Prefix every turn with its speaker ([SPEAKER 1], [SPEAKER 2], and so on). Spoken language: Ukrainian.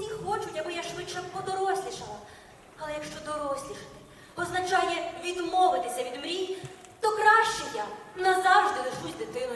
[SPEAKER 1] всі хочуть, аби я швидше подорослішала. Але якщо дорослішати означає відмовитися від мрій, то краще я назавжди лишусь дитиною.